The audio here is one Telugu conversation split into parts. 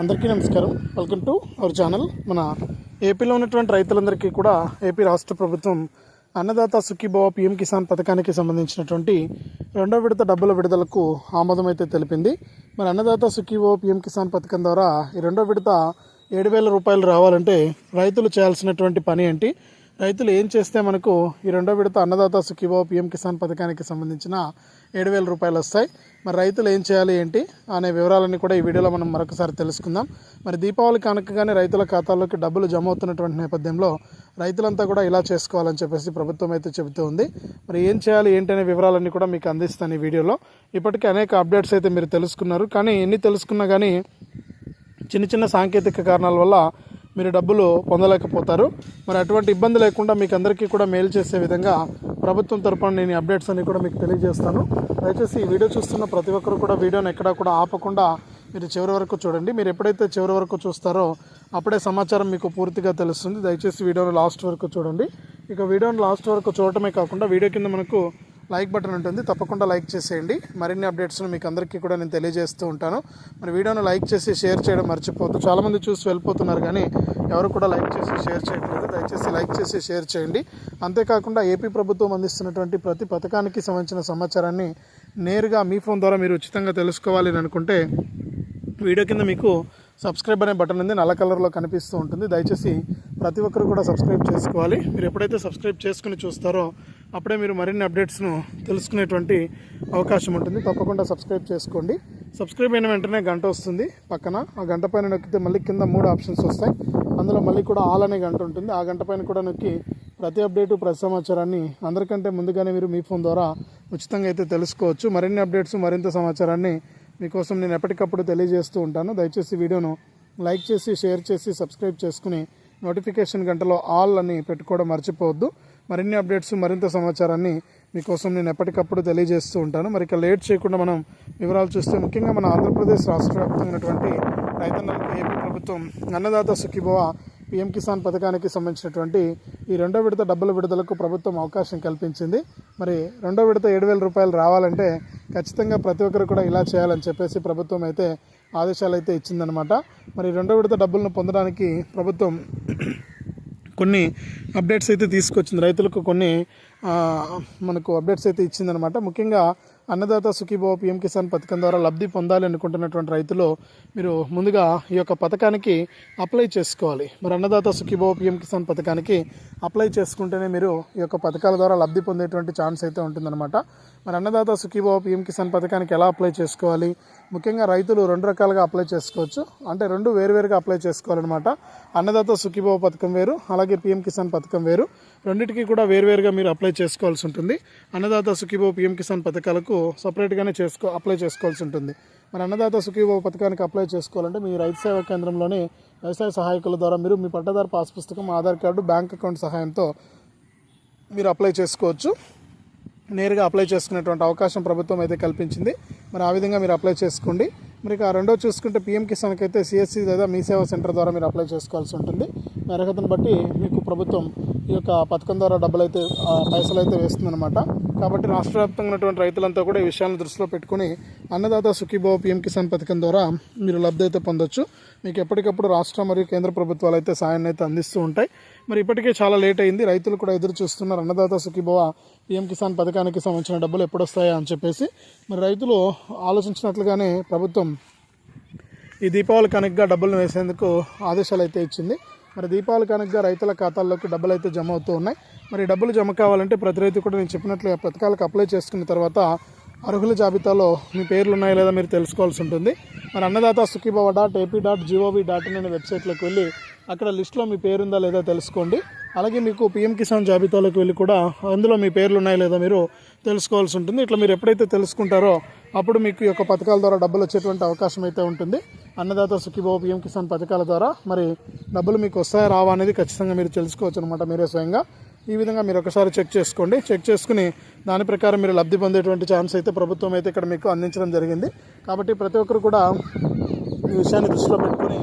అందరికీ నమస్కారం. వెల్కమ్ టు అవర్ ఛానల్ మన ఏపీలో ఉన్నటువంటి రైతులందరికీ కూడా ఏపీ రాష్ట్ర ప్రభుత్వం అన్నదాత సుఖీభవ పిఎం కిసాన్ పథకానికి సంబంధించినటువంటి రెండో విడత డబ్బుల విడుదలకు ఆమోదం అయితే తెలిపింది. మరి అన్నదాత సుఖీభవ పిఎం కిసాన్ పథకం ద్వారా ఈ రెండో విడత ఏడు వేల రూపాయలు రావాలంటే రైతులు చేయాల్సినటువంటి పని ఏంటి? రైతులు ఏం చేస్తే మనకు ఈ రెండో విడత అన్నదాత సుఖీభావ పిఎం కిసాన్ పథకానికి సంబంధించిన ఏడు వేల రూపాయలు వస్తాయి. మరి రైతులు ఏం చేయాలి ఏంటి అనే వివరాలన్నీ కూడా ఈ వీడియోలో మనం మరొకసారి తెలుసుకుందాం. మరి దీపావళి కానుకగానే రైతుల ఖాతాల్లోకి డబ్బులు జమ అవుతున్నటువంటి నేపథ్యంలో రైతులంతా కూడా ఇలా చేసుకోవాలని చెప్పేసి ప్రభుత్వం అయితే చెబుతూ ఉంది. మరి ఏం చేయాలి ఏంటనే వివరాలన్నీ కూడా మీకు అందిస్తాను ఈ వీడియోలో. ఇప్పటికే అనేక అప్డేట్స్ అయితే మీరు తెలుసుకున్నారు. కానీ ఎన్ని తెలుసుకున్నా కానీ చిన్న చిన్న సాంకేతిక కారణాల వల్ల మీరు డబ్బులు పొందలేకపోతారు. మరి అటువంటి ఇబ్బంది లేకుండా మీకు అందరికీ కూడా మెయిల్ చేసే విధంగా ప్రభుత్వం తరపున నేను అప్డేట్స్ అన్ని కూడా మీకు తెలియజేస్తాను. దయచేసి ఈ వీడియో చూస్తున్న ప్రతి ఒక్కరు కూడా వీడియోని ఎక్కడా కూడా ఆపకుండా మీరు చివరి వరకు చూడండి. మీరు ఎప్పుడైతే చివరి వరకు చూస్తారో అప్పుడే సమాచారం మీకు పూర్తిగా తెలుస్తుంది. దయచేసి వీడియోని లాస్ట్ వరకు చూడండి. ఇక వీడియోని లాస్ట్ వరకు చూడటమే కాకుండా వీడియో కింద మనకు లైక్ బటన్ ఉంటుంది. తప్పకుండా లైక్ చేసేయండి. మరిన్ని అప్డేట్స్ను మీకు అందరికీ కూడా నేను తెలియజేస్తూ ఉంటాను. మరి వీడియోను లైక్ చేసి షేర్ చేయడం మర్చిపోద్దు చాలామంది చూసి వెళ్ళిపోతున్నారు కానీ ఎవరు కూడా లైక్ చేసి షేర్ చేయట్లేదు. దయచేసి లైక్ చేసి షేర్ చేయండి. అంతేకాకుండా ఏపీ ప్రభుత్వం అందిస్తున్నటువంటి ప్రతి పథకానికి సంబంధించిన సమాచారాన్ని నేరుగా మీ ఫోన్ ద్వారా మీరు ఉచితంగా తెలుసుకోవాలి అని అనుకుంటే వీడియో కింద మీకు సబ్స్క్రైబ్ అనే బటన్ ఉంది. నల్ల కలర్లో కనిపిస్తూ ఉంటుంది. దయచేసి ప్రతి ఒక్కరు కూడా సబ్స్క్రైబ్ చేసుకోవాలి. మీరు ఎప్పుడైతే సబ్స్క్రైబ్ చేసుకుని చూస్తారో అప్పుడే మీరు మరిన్ని అప్డేట్స్ను తెలుసుకునేటువంటి అవకాశం ఉంటుంది. తప్పకుండా సబ్స్క్రైబ్ చేసుకోండి. సబ్స్క్రైబ్ అయిన వెంటనే గంట వస్తుంది పక్కన. ఆ గంట పైన నొక్కితే మళ్ళీ కింద మూడు ఆప్షన్స్ వస్తాయి. అందులో మళ్ళీ కూడా ఆల్ అనే గంట ఉంటుంది. ఆ గంట పైన కూడా నొక్కి ప్రతి అప్డేటు ప్రతి సమాచారాన్ని అందరికంటే ముందుగానే మీరు మీ ఫోన్ ద్వారా ఉచితంగా అయితే తెలుసుకోవచ్చు. మరిన్ని అప్డేట్స్ మరింత సమాచారాన్ని మీకోసం నేను ఎప్పటికప్పుడు తెలియజేస్తూ ఉంటాను. దయచేసి వీడియోను లైక్ చేసి షేర్ చేసి సబ్స్క్రైబ్ చేసుకుని నోటిఫికేషన్ గంటలో ఆల్ అని పెట్టుకోవడం మర్చిపోవద్దు. మరిన్ని అప్డేట్స్ మరింత సమాచారాన్ని మీకోసం నేను ఎప్పటికప్పుడు తెలియజేస్తూ ఉంటాను. మరి ఇక లేట్ చేయకుండా మనం వివరాలు చూస్తే ముఖ్యంగా మన ఆంధ్రప్రదేశ్ రాష్ట్ర వ్యాప్తంగా ఉన్నటువంటి రైతన్నలకు ఏపీ ప్రభుత్వం అన్నదాత సుఖీభవ పిఎం కిసాన్ పథకానికి సంబంధించినటువంటి ఈ రెండో విడత డబ్బుల విడుదలకు ప్రభుత్వం అవకాశం కల్పించింది. మరి రెండో విడత ఏడు వేల రూపాయలు రావాలంటే ఖచ్చితంగా ప్రతి ఒక్కరు కూడా ఇలా చేయాలని చెప్పేసి ప్రభుత్వం అయితే ఆదేశాలు అయితే ఇచ్చిందనమాట మరి రెండో విడత డబ్బులను పొందడానికి ప్రభుత్వం కొన్ని అప్డేట్స్ అయితే తీసుకొచ్చింది. రైతులకు కొన్ని మనకు అప్డేట్స్ అయితే ఇచ్చిందనమాట ముఖ్యంగా అన్నదాత సుఖీభవ పిఎం కిసాన్ పథకం ద్వారా లబ్ధి పొందాలి అనుకుంటున్నటువంటి రైతులు మీరు ముందుగా ఈ యొక్క పథకానికి అప్లై చేసుకోవాలి. మరి అన్నదాత సుఖీభవ పిఎం కిసాన్ పథకానికి అప్లై చేసుకుంటేనే మీరు ఈ యొక్క పథకాల ద్వారా లబ్ధి పొందేటువంటి ఛాన్స్ అయితే ఉంటుందన్నమాట. మరి అన్నదాత సుఖీభవ పిఎం కిసాన్ పథకానికి ఎలా అప్లై చేసుకోవాలి? ముఖ్యంగా రైతులు రెండు రకాలుగా అప్లై చేసుకోవచ్చు. అంటే రెండు వేరువేరుగా అప్లై చేసుకోవాలన్నమాట. అన్నదాత సుఖీభవ పథకం వేరు అలాగే పిఎం కిసాన్ పథకం వేరు. రెండింటికి కూడా వేరువేరుగా మీరు అప్లై చేసుకోవాల్సి ఉంటుంది. అన్నదాత సుఖీబో పిఎం కిసాన్ పథకాలకు సపరేట్గానే చేసుకో అప్లై చేసుకోవాల్సి ఉంటుంది. మరి అన్నదాత సుఖీబో పథకానికి అప్లై చేసుకోవాలంటే మీ రైతు సేవా కేంద్రంలోని వ్యవసాయ సహాయకుల ద్వారా మీరు మీ పట్టదారు పాస్ పుస్తకం ఆధార్ కార్డు బ్యాంక్ అకౌంట్ సహాయంతో మీరు అప్లై చేసుకోవచ్చు. నేరుగా అప్లై చేసుకునేటువంటి అవకాశం ప్రభుత్వం అయితే కల్పించింది. మరి ఆ విధంగా మీరు అప్లై చేసుకోండి. మరి ఆ రెండో చూసుకుంటే పిఎం కిసాన్కి అయితే సిఎస్సి లేదా మీ సేవా సెంటర్ ద్వారా మీరు అప్లై చేసుకోవాల్సి ఉంటుంది. మీ అర్హతను బట్టి మీకు ప్రభుత్వం ఈ యొక్క పథకం ద్వారా డబ్బులు అయితే పైసలు అయితే వేస్తుందన్నమాట. కాబట్టి రాష్ట్ర వ్యాప్తంగా ఉన్నటువంటి రైతులంతా కూడా ఈ విషయాలను దృష్టిలో పెట్టుకుని అన్నదాత సుఖీభావ పిఎం కిసాన్ పథకం ద్వారా మీరు లబ్ధి అయితే పొందొచ్చు. మీకు ఎప్పటికప్పుడు రాష్ట్ర మరియు కేంద్ర ప్రభుత్వాలు అయితే సాయాన్ని అయితే అందిస్తూ ఉంటాయి. మరి ఇప్పటికే చాలా లేట్ అయింది. రైతులు కూడా ఎదురు చూస్తున్నారు అన్నదాత సుఖీభవ పిఎం కిసాన్ పథకానికి సంబంధించిన డబ్బులు ఎప్పుడు వస్తాయా అని చెప్పేసి. మరి రైతులు ఆలోచించినట్లుగానే ప్రభుత్వం ఈ దీపావళి కనుకగా డబ్బులు వేసేందుకు ఆదేశాలు అయితే ఇచ్చింది. మరి దీపావళి కనుక రైతుల ఖాతాల్లోకి డబ్బులు అయితే జమ అవుతూ ఉన్నాయి. మరి డబ్బులు జమ కావాలంటే ప్రతి రైతు కూడా నేను చెప్పినట్లు పథకాలకు అప్లై చేసుకున్న తర్వాత అర్హుల జాబితాలో మీ పేర్లు ఉన్నాయో లేదా మీరు తెలుసుకోవాల్సి ఉంటుంది. మరి Annadata Sukhibhava dot AP dot G O V dot in అనే వెబ్సైట్లోకి వెళ్ళి అక్కడ లిస్ట్లో మీ పేరుందా లేదా తెలుసుకోండి. అలాగే మీకు పిఎం కిసాన్ జాబితాలోకి వెళ్ళి కూడా అందులో మీ పేర్లు ఉన్నాయో లేదా మీరు తెలుసుకోవాల్సి ఉంటుంది. ఇట్లా మీరు ఎప్పుడైతే తెలుసుకుంటారో అప్పుడు మీకు ఈ యొక్క పథకాల ద్వారా డబ్బులు వచ్చేటువంటి అవకాశం అయితే ఉంటుంది. అన్నదాత సుఖీభావ పిఎం కిసాన్ పథకాల ద్వారా మరి డబ్బులు మీకు వస్తాయా రావా అనేది ఖచ్చితంగా మీరు తెలుసుకోవచ్చు అనమాట మీరే స్వయంగా. ఈ విధంగా మీరు ఒకసారి చెక్ చేసుకోండి. చెక్ చేసుకుని దాని ప్రకారం మీరు లబ్ధి పొందేటువంటి ఛాన్స్ అయితే ప్రభుత్వం అయితే ఇక్కడ మీకు అందించడం జరిగింది. కాబట్టి ప్రతి ఒక్కరు కూడా ఈ విషయాన్ని దృష్టిలో పెట్టుకుని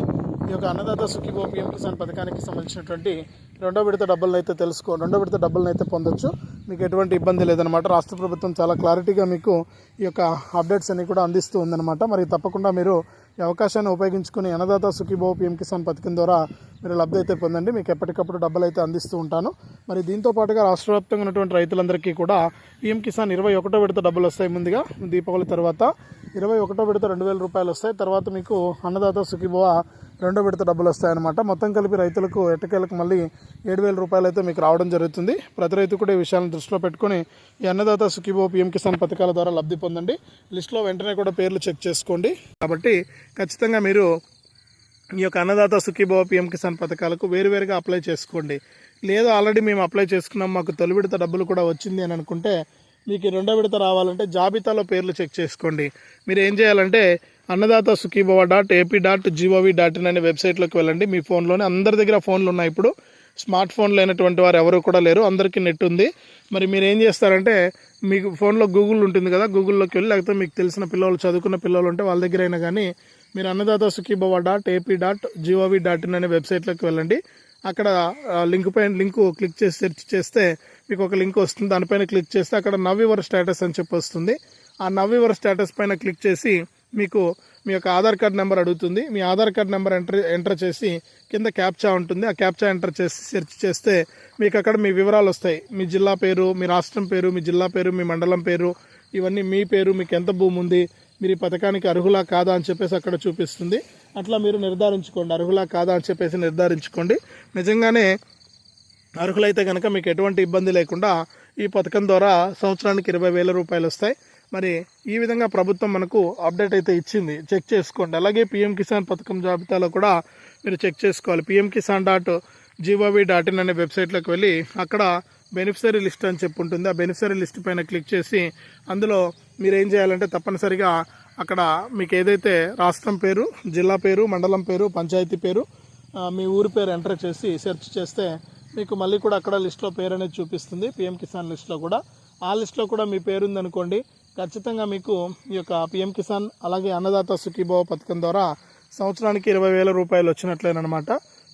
ఈ యొక్క అన్నదాత సుఖీభో పిఎం కిసాన్ పథకానికి సంబంధించినటువంటి రెండో విడత డబ్బులను అయితే తెలుసుకో రెండో విడత డబ్బులను అయితే పొందొచ్చు. మీకు ఎటువంటి ఇబ్బంది లేదనమాట రాష్ట్ర ప్రభుత్వం చాలా క్లారిటీగా మీకు ఈ యొక్క అప్డేట్స్ అన్ని కూడా అందిస్తూ ఉందన్నమాట. మరి తప్పకుండా మీరు ఈ అవకాశాన్ని ఉపయోగించుకుని అన్నదాత సుఖీభావ పిఎం కిసాన్ పథకం ద్వారా మీరు లబ్ధి అయితే పొందండి. మీకు ఎప్పటికప్పుడు డబ్బులు అయితే అందిస్తూ ఉంటాను. మరి దీంతో పాటుగా రాష్ట్ర వ్యాప్తంగా ఉన్నటువంటి రైతులందరికీ కూడా పిఎం కిసాన్ ఇరవై ఒకటో విడత డబ్బులు వస్తాయి ముందుగా దీపావళి తర్వాత. ఇరవై ఒకటో విడత రెండు వేల రూపాయలు వస్తాయి. తర్వాత మీకు అన్నదాత సుఖీభవ రెండో విడత డబ్బులు వస్తాయన్నమాట. మొత్తం కలిపి రైతులకు ఎట్టకేలకు మళ్ళీ ఏడు వేల రూపాయలు అయితే మీకు రావడం జరుగుతుంది. ప్రతి రైతు కూడా ఈ విషయాలను దృష్టిలో పెట్టుకొని ఈ అన్నదాత సుఖీభవ పిఎం కిసాన్ పథకాల ద్వారా లబ్ధి పొందండి. లిస్ట్లో వెంటనే కూడా పేర్లు చెక్ చేసుకోండి. కాబట్టి ఖచ్చితంగా మీరు ఈ యొక్క అన్నదాత సుఖీభవ పిఎం కిసాన్ పథకాలకు వేరువేరుగా అప్లై చేసుకోండి. లేదు ఆల్రెడీ మేము అప్లై చేసుకున్నాం. మాకు తొలి విడత డబ్బులు కూడా వచ్చింది అని అనుకుంటే మీకు రెండో విడత రావాలంటే జాబితాలో పేర్లు చెక్ చేసుకోండి. మీరు ఏం చేయాలంటే Annadata Sukhibhava dot AP dot G O V dot in అనే వెబ్సైట్లోకి వెళ్ళండి. మీ ఫోన్లోనే అందరి దగ్గర ఫోన్లు ఉన్నాయి ఇప్పుడు. స్మార్ట్ ఫోన్ లేనటువంటి వారు ఎవరు కూడా లేరు. అందరికీ నెట్ ఉంది. మరి మీరు ఏం చేస్తారంటే మీకు ఫోన్లో గూగుల్ ఉంటుంది కదా గూగుల్లోకి వెళ్ళి లేకపోతే మీకు తెలిసిన పిల్లలు చదువుకున్న పిల్లలు ఉంటే వాళ్ళ దగ్గర అయినా కానీ మీరు Annadata Sukhibhava dot AP dot G O V dot in అనే వెబ్సైట్లోకి వెళ్ళండి. అక్కడ లింక్ పైన లింక్ క్లిక్ చేసి సెర్చ్ చేస్తే మీకు ఒక లింక్ వస్తుంది. దానిపైన క్లిక్ చేస్తే అక్కడ నవ్ యువర్ స్టేటస్ అని చెప్పి వస్తుంది. ఆ నవ్ యువర్ స్టేటస్ పైన క్లిక్ చేసి మీకు మీ యొక్క ఆధార్ కార్డ్ నెంబర్ అడుగుతుంది. మీ Aadhaar card number enter enter చేసి కింద క్యాప్చా ఉంటుంది. ఆ క్యాప్చా ఎంటర్ చేసి సెర్చ్ చేస్తే మీకు అక్కడ మీ వివరాలు వస్తాయి. మీ జిల్లా పేరు మీ రాష్ట్రం పేరు మీ జిల్లా పేరు మీ మండలం పేరు ఇవన్నీ మీ పేరు మీకు ఎంత భూమి ఉంది మీరు ఈ పథకానికి అర్హులా కాదా అని చెప్పేసి అక్కడ చూపిస్తుంది. అట్లా మీరు నిర్ధారించుకోండి. అర్హులా కాదా అని చెప్పేసి నిర్ధారించుకోండి. నిజంగానే అర్హులైతే కనుక మీకు ఎటువంటి ఇబ్బంది లేకుండా ఈ పథకం ద్వారా సంవత్సరానికి ఇరవై వేల రూపాయలు వస్తాయి. మరి ఈ విధంగా ప్రభుత్వం మనకు అప్డేట్ అయితే ఇచ్చింది. చెక్ చేసుకోండి. అలాగే పిఎం కిసాన్ పథకం జాబితాలో కూడా మీరు చెక్ చేసుకోవాలి. PM Kisan dot G O V dot in అనే వెబ్సైట్లోకి వెళ్ళి అక్కడ బెనిఫిషరీ లిస్ట్ అని చెప్పి ఉంటుంది. ఆ బెనిఫిషరీ లిస్ట్ పైన క్లిక్ చేసి అందులో మీరు ఏం చేయాలంటే తప్పనిసరిగా అక్కడ మీకు ఏదైతే రాష్ట్రం పేరు జిల్లా పేరు మండలం పేరు పంచాయతీ పేరు మీ ఊరి పేరు ఎంటర్ చేసి సెర్చ్ చేస్తే మీకు మళ్ళీ కూడా అక్కడ లిస్ట్లో పేరు అనేది చూపిస్తుంది. పిఎం కిసాన్ లిస్ట్లో కూడా. ఆ లిస్ట్లో కూడా మీ పేరు ఉందనుకోండి. ఖచ్చితంగా మీకు ఈ యొక్క పిఎం కిసాన్ అలాగే అన్నదాత సుఖీభావ పథకం ద్వారా సంవత్సరానికి ఇరవై వేల రూపాయలు వచ్చినట్లేనమాట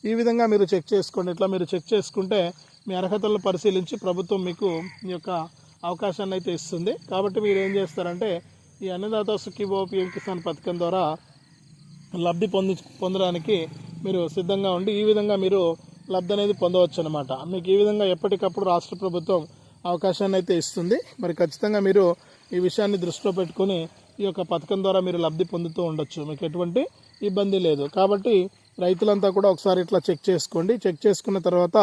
ఈ విధంగా మీరు చెక్ చేసుకోండి. ఇట్లా మీరు చెక్ చేసుకుంటే మీ అర్హతలను పరిశీలించి ప్రభుత్వం మీకు ఈ యొక్క అవకాశాన్ని అయితే ఇస్తుంది. కాబట్టి మీరు ఏం చేస్తారంటే ఈ అన్నదాత సుఖీభావ పిఎం కిసాన్ పథకం ద్వారా లబ్ధి పొంది పొందడానికి మీరు సిద్ధంగా ఉండి ఈ విధంగా మీరు లబ్ధి అనేది పొందవచ్చు అనమాట మీకు ఈ విధంగా ఎప్పటికప్పుడు రాష్ట్ర ప్రభుత్వం అవకాశాన్ని అయితే ఇస్తుంది. మరి ఖచ్చితంగా మీరు ఈ విషయాన్ని దృష్టిలో పెట్టుకొని ఈ యొక్క పథకం ద్వారా మీరు లబ్ధి పొందుతూ ఉండొచ్చు. మీకు ఎటువంటి ఇబ్బంది లేదు. కాబట్టి రైతులంతా కూడా ఒకసారి ఇట్లా చెక్ చేసుకోండి. చెక్ చేసుకున్న తర్వాత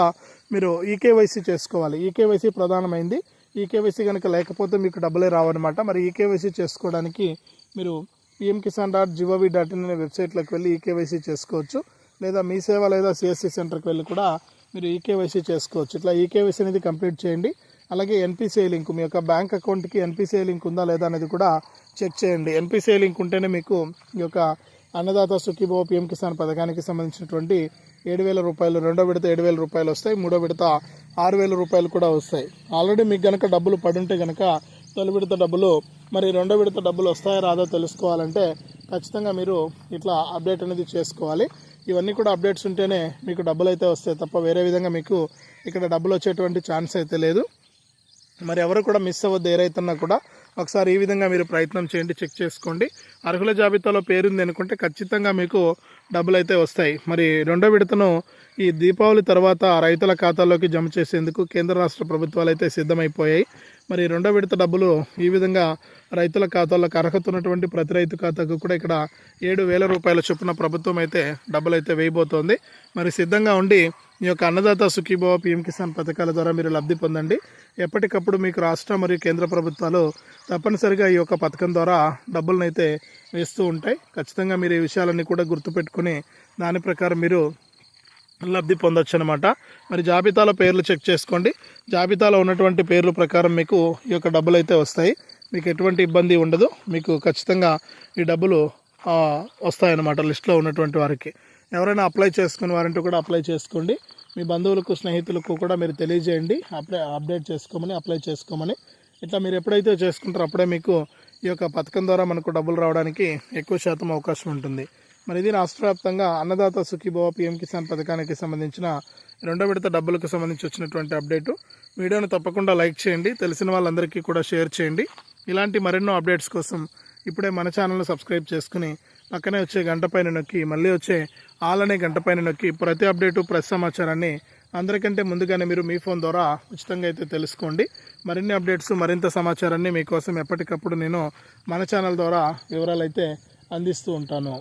మీరు ఈకేవైసీ చేసుకోవాలి. ఈకేవైసీ ప్రధానమైంది. ఈకేవైసీ కనుక లేకపోతే మీకు డబ్బులే రావన్నమాట. మరి ఈకేవైసీ చేసుకోవడానికి మీరు PM Kisan dot G O V dot in అనే వెబ్సైట్లోకి వెళ్ళి ఈకేవైసీ చేసుకోవచ్చు. లేదా మీ సేవ లేదా సిఎస్సి సెంటర్కి వెళ్ళి కూడా మీరు ఈకేవైసీ చేసుకోవచ్చు. ఇట్లా ఈకేవైసీ అనేది కంప్లీట్ చేయండి. అలాగే ఎన్పిసిఐ లింక్ మీ యొక్క బ్యాంక్ అకౌంట్కి ఎన్పిసిఐ లింక్ ఉందా లేదా అనేది కూడా చెక్ చేయండి. ఎన్పిసిఐ లింక్ ఉంటేనే మీకు ఈ యొక్క అన్నదాత సుఖీభవ పిఎం కిసాన్ పథకానికి సంబంధించినటువంటి ఏడు వేల రూపాయలు రెండో విడత ఏడు వేల రూపాయలు వస్తాయి మూడో విడత ఆరు వేల రూపాయలు కూడా వస్తాయి. ఆల్రెడీ మీకు గనక డబ్బులు పడుంటే గనక తొలి విడత డబ్బులు మరి రెండో విడత డబ్బులు వస్తాయా రాదో తెలుసుకోవాలంటే ఖచ్చితంగా మీరు ఇట్లా అప్డేట్ అనేది చేసుకోవాలి. ఇవన్నీ కూడా అప్డేట్స్ ఉంటేనే మీకు డబ్బులు అయితే వస్తాయి తప్ప వేరే విధంగా మీకు ఇక్కడ డబ్బులు వచ్చేటువంటి ఛాన్స్ అయితే లేదు. మరి ఎవరు కూడా మిస్ అవ్వద్దు ఏరైతున్నా కూడా ఒకసారి ఈ విధంగా మీరు ప్రయత్నం చేయండి చెక్ చేసుకోండి. అర్హుల జాబితాలో పేరుంది అనుకుంటే ఖచ్చితంగా మీకు డబ్బులు అయితే వస్తాయి. మరి రెండో విడతను ఈ దీపావళి తర్వాత రైతుల ఖాతాల్లోకి జమ చేసేందుకు కేంద్ర రాష్ట్ర ప్రభుత్వాలు అయితే సిద్ధమైపోయాయి. మరి రెండో విడత డబ్బులు ఈ విధంగా రైతుల ఖాతాలకు అర్హత ఉన్నటువంటి ప్రతి రైతు ఖాతాకు కూడా ఇక్కడ ఏడు వేల రూపాయల చొప్పున ప్రభుత్వం అయితే డబ్బులు అయితే వేయబోతోంది. మరి సిద్ధంగా ఉండి ఈ యొక్క అన్నదాత సుఖీభావ పిఎం కిసాన్ పథకాల ద్వారా మీరు లబ్ధి పొందండి. ఎప్పటికప్పుడు మీకు రాష్ట్ర మరియు కేంద్ర ప్రభుత్వాలు తప్పనిసరిగా ఈ యొక్క పథకం ద్వారా డబ్బులను అయితే వేస్తూ ఉంటాయి. ఖచ్చితంగా మీరు ఈ విషయాలన్నీ కూడా గుర్తుపెట్టుకుని దాని ప్రకారం మీరు లబ్ధి పొందొచ్చు అనమాట మరి జాబితాలో పేర్లు చెక్ చేసుకోండి. జాబితాలో ఉన్నటువంటి పేర్ల ప్రకారం మీకు ఈ యొక్క డబ్బులు అయితే వస్తాయి. మీకు ఎటువంటి ఇబ్బంది ఉండదు. మీకు ఖచ్చితంగా ఈ డబ్బులు వస్తాయన్నమాట లిస్ట్లో ఉన్నటువంటి వారికి. ఎవరైనా అప్లై చేసుకున్న వారంటే కూడా అప్లై చేసుకోండి. మీ బంధువులకు స్నేహితులకు కూడా మీరు తెలియజేయండి. అప్లై అప్డేట్ చేసుకోమని అప్లై చేసుకోమని. ఇట్లా మీరు ఎప్పుడైతే చేసుకుంటారో అప్పుడే మీకు ఈ యొక్క పథకం ద్వారా మనకు డబ్బులు రావడానికి ఎక్కువ శాతం అవకాశం ఉంటుంది. మరి ఇది రాష్ట్ర వ్యాప్తంగా అన్నదాత సుఖీభవ పిఎం కిసాన్ పథకానికి సంబంధించిన రెండో విడత డబ్బులకు సంబంధించి వచ్చినటువంటి అప్డేటు. వీడియోను తప్పకుండా లైక్ చేయండి. తెలిసిన వాళ్ళందరికీ కూడా షేర్ చేయండి. ఇలాంటి మరెన్నో అప్డేట్స్ కోసం ఇప్పుడే మన ఛానల్ను సబ్స్క్రైబ్ చేసుకుని పక్కనే వచ్చే గంట పైన నొక్కి మళ్ళీ వచ్చే ఆల్ అనే గంట పైన నొక్కి ప్రతి అప్డేటు ప్రతి సమాచారాన్ని అందరికంటే ముందుగానే మీరు మీ ఫోన్ ద్వారా ఉచితంగా అయితే తెలుసుకోండి. మరిన్ని అప్డేట్స్ మరింత సమాచారాన్ని మీకోసం ఎప్పటికప్పుడు నేను మన ఛానల్ ద్వారా వివరాలు అయితే అందిస్తూ ఉంటాను.